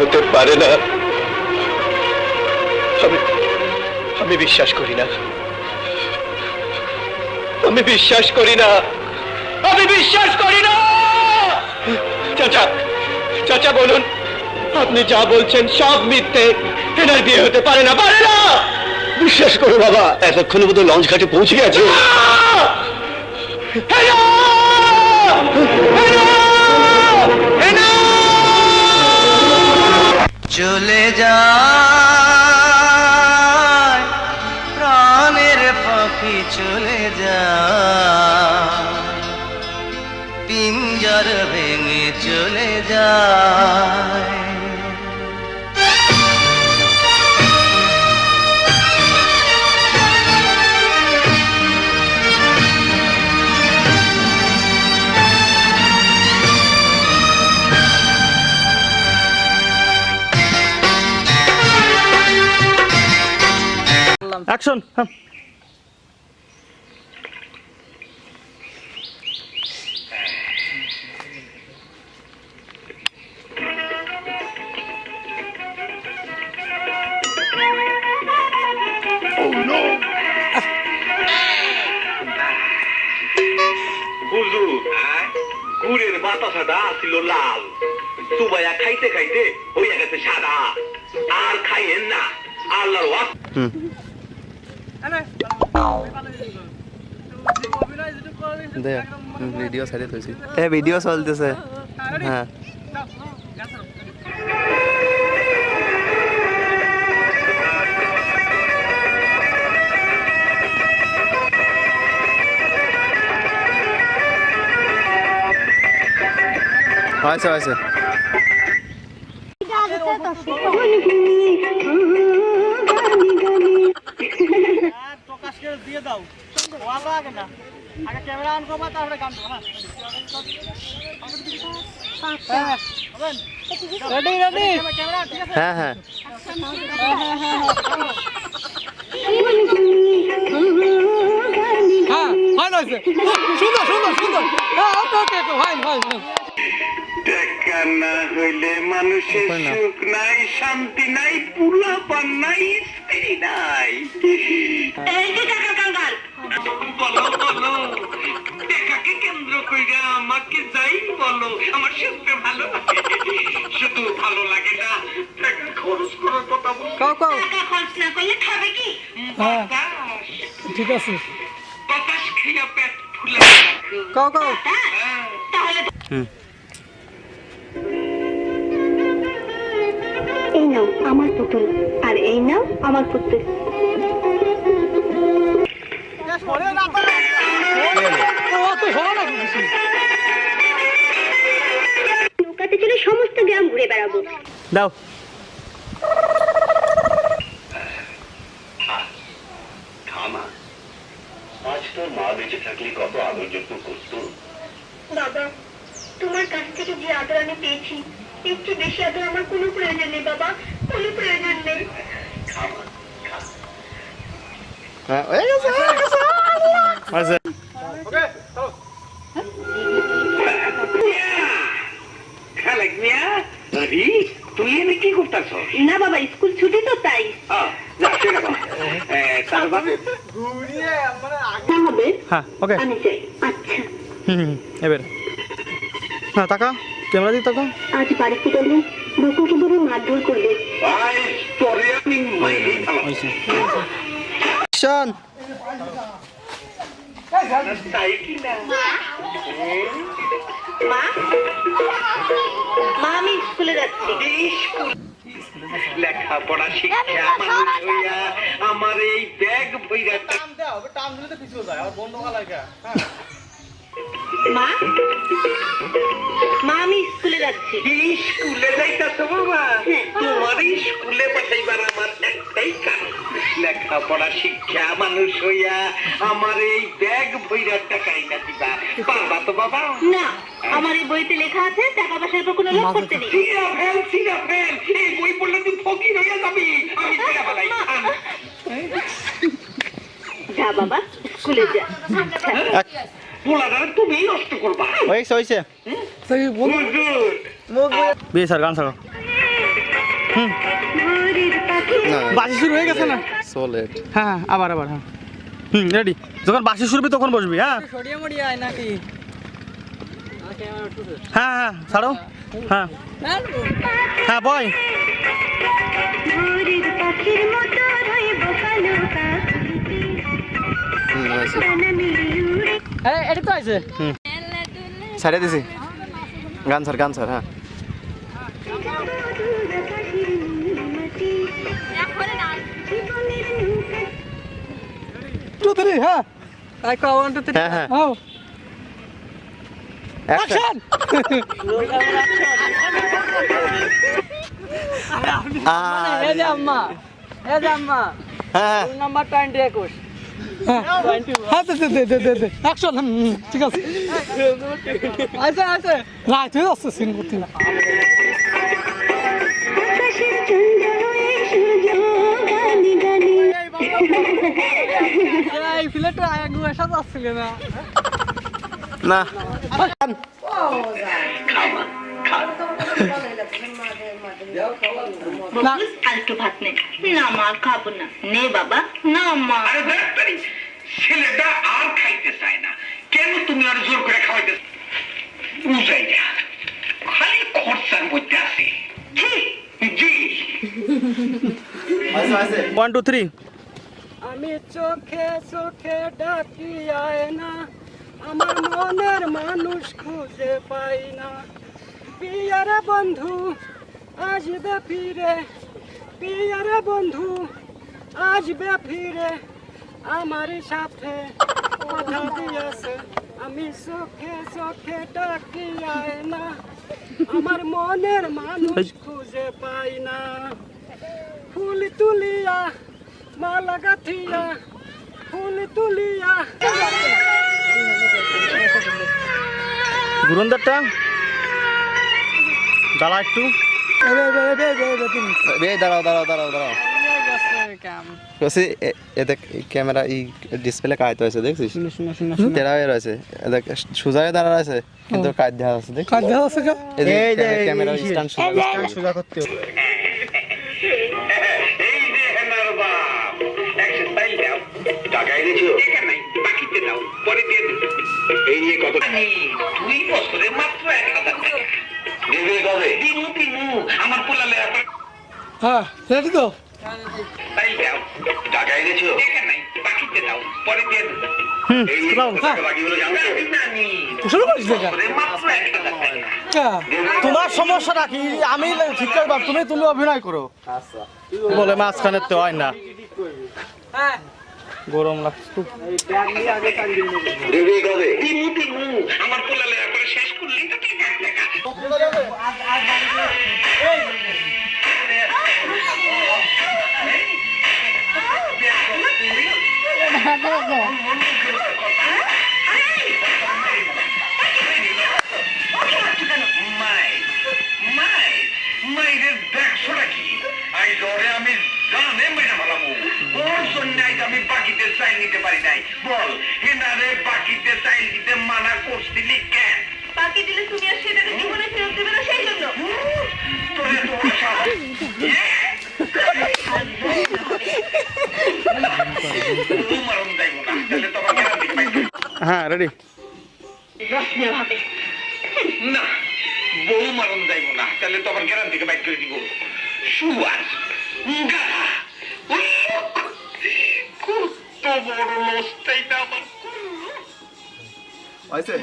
হতে পারে না। আমি আমি বিশ্বাস করি না। আমি বিশ্বাস করি না। আমি বিশ্বাস করি না। চাচা চাচা বলুন আপনি যা বলছেন সব মিথ্যে। হেনার বিয়ে হতে পারে না পারে না। বিশ্বাস করো বাবা এতক্ষণে বোধহয় লঞ্চ ঘাটে পৌঁছে গেছে। হেনা! চলে যায় অ্যাকশন গুড়ের বাতাসাটা ছিল লাল। সুবাইয়া খাইতে খাইতে হইয়া গেছে সাদা। আর খাইয়েন না। আল্লাহর ওয়াক ভিডিও সাইডে থইছি এ ভিডিও চলতেছে। হ্যাঁ হয়েছে হয়েছে। দিয়ে দাও। ওয়ালা আগে না। আগে ক্যামেরা অন করবা তারপরে গান করবা। হ্যাঁ। রেডি রেডি হ্যাঁ হ্যাঁ। হ্যাঁ ফাইন হয়েছে। সুন্দর সুন্দর সুন্দর। হ্যাঁ ওকে ওকে ওকে ফাইন ফাইন টাকা না হইলে মানুষের সুখ নাই শান্তি নাই পুলা পান নাই স্ত্রী নাই। কাও কাও। টাকা খরচ না করলে খাবে কি? হ্যাঁ। ঠিক আছে। বাতাস খেয়া পেট ফুলে কাও কাও। তাহলে এই নাও আমার পুতুল। আর এই নাও আমার পুতুল। পরে না ও তো হলো না কিছু নৌকাতে চলে সমস্ত গ্রাম ঘুরে বেড়াবো। দাও থামা আজ তোর মা বেঁচে থাকলে কত আদর যত্ন করতো? বাবা তোমার কাছ থেকে যে আদর আমি পেয়েছি এর চেয়ে বেশি আদর আমার কোনো প্রয়োজন নেই বাবা কোনো প্রয়োজন নেই। হ্যাঁ হয়ে গেছে হয়ে গেছে হয়েছে খালেক মিয়া। রবি তুই এনে কি করতেছ? না বাবা স্কুল ছুটি তো তাই। তারপর না হবে হ্যাঁ ওকে আমি চাই আচ্ছা। হুম এবার। হ্যাঁ টাকা ক্যামেরা দিয়ে টাকা আজ বাড়িতে গেলে বকুকে বড় মারধর করবে ভাই পরে আমি মাইরে ফেলাম। অ্যাকশন তাই কি না? মা? মা আমি স্কুলে যাচ্ছি। লেখাপড়া শিক্ষা মানুষ হইয়া আমার এই ব্যাগ ভইরা টান দাও টান দিলে তো পিছু যায় আমার বন্ধ লাগে হ্যাঁ। মা? মা আমি স্কুলে যাচ্ছি। স্কুলে যাইতাছো বাবা? তোমার স্কুলে পাঠাইবার আমার একটাই কারণ। লেখাপড়া শিক্ষা মানুষ হইয়া আমার এই ব্যাগ ভইরা টাকাই না দিবা। পারবা তো বাবা? না আমার এই বইতে লেখা আছে টাকা পয়সার উপর কোনো লোভ করতে নেই। সিরা ফেল সিরা ফেল? এই বই পড়লে তুই ফকির হইয়া যাবি। আমি সিরা ফেলাই যা বাবা স্কুলে যা। বাসি শুরু হয়ে গেছে না? সোলেট হ্যাঁ হ্যাঁ, আবার আবার হ্যাঁ। হুম রেডি যখন বাসি শুরবি তখন বসবি হ্যাঁ? হ্যাঁ হ্যাঁ ছাড়ো। হ্যাঁ। হ্যাঁ বয়। ভোরের পাখির মতো রইব কালো কাকুলিতে এটা তো আছে। ছাড়ে দিছি। গান স্যার গান স্যার হ্যাঁ। টু থ্রি হ্যাঁ। আই কো ওয়ান টু থ্রি হ্যাঁ হ্যাঁ। অ্যাকশন আম্মা এই আম্মা। হ্যাঁ নাম্বার টোয়েন্টি একুশ। হ্যাঁ দে দে দে দে দে অ্যাকশন ঠিক আছে। আছে আছে রাইট হয়ে যাচ্ছে সিন করতে না। আকাশের চন্দ্র হয়ে সূর্য গানি গানি এই ফিলেটটা আগে এসে যাচ্ছিল না না খামা খা বকুস আলটু ভাত নে না মা খাব না নে বাবা না মা আরে ডাক্তারি ছেলেটা আর খাইতে চায় না কেন তুমি আর জোর করে খাওয়াইতে বুঝাই না খালি খরচার মধ্যে আছে জি জি ওয়ান টু থ্রি আমি চোখে চোখে ডাকি আয় না আমার মনের মানুষ খুঁজে পাই না পিয়ারে বন্ধু আসবে ফিরে, পিয়ারে বন্ধু আসবে ফিরে, আমার সাথে কথা দিয়েছে। আমি চোখে চোখে ডাকি না, আমার মনের মানুষ খুঁজে পাই না। ফুল তুলিয়া, মালা গাথিয়া, ফুল তুলিয়া। গুরুন্দারটা, দাঁড়া একটু। এই দাঁড়াও দাঁড়াও দাঁড়াও দাঁড়াও বলছি এ- এ ক্যামেরা এই ডিসপ্লে কায়ত হয়েছে দেখছিস তেরা হয়ে রয়েছে দেখ সোজা দাঁড়া আছে কিন্তু কাজ দেওয়া আছে দেখ এই যে ক্যামেরা স্ট্যান্ড সোজা করতে এই যে হেনার বাপ একশো তাই দাও টাকা এনেছো নাই বাকিতে দাও পরে দিয়ে দেবো এই নিয়ে কত দুই বছরে মাত্র এক হাজার টাকা দেবে কবে দিনু দিনু আমার পোলালে হ্যাঁ রেডি তো। তাই দাও নাই বাকিতে দাও পরে দিয়ে দেবো হুম শুরু করিস দেখা হাজার টাকা তোমার সমস্যাটা কি আমি ঠিক করবা তুমি তুমি অভিনয় করো। বলে মাঝখানে তো হয় না। হ্যাঁ। গরম লাগছে মাইরের দেখছোটা কি? আই ধরে আমি জানে মেরে ভালামু ওর জন্য আমি বাকিতে চাই নিতে পারি নাই? বল হেনারে বাকিতে চাই দিতে মানা করছিলি কেন? বাকি দিলে তুমি আর সেটাকে জীবনে ফেরত দেবে না সেই জন্য। তোরে তো আশা মারণ যাইব না তাহলে তোমার কেন দিতে পারি হ্যাঁ রেডি না। বউ মারণ যাইব না তাহলে তো আমার গ্যারান্টি থেকে বাইক করে দিব। সুয়ার গাধা। কত বড় লস্তাইটা আমার। হয়েছে?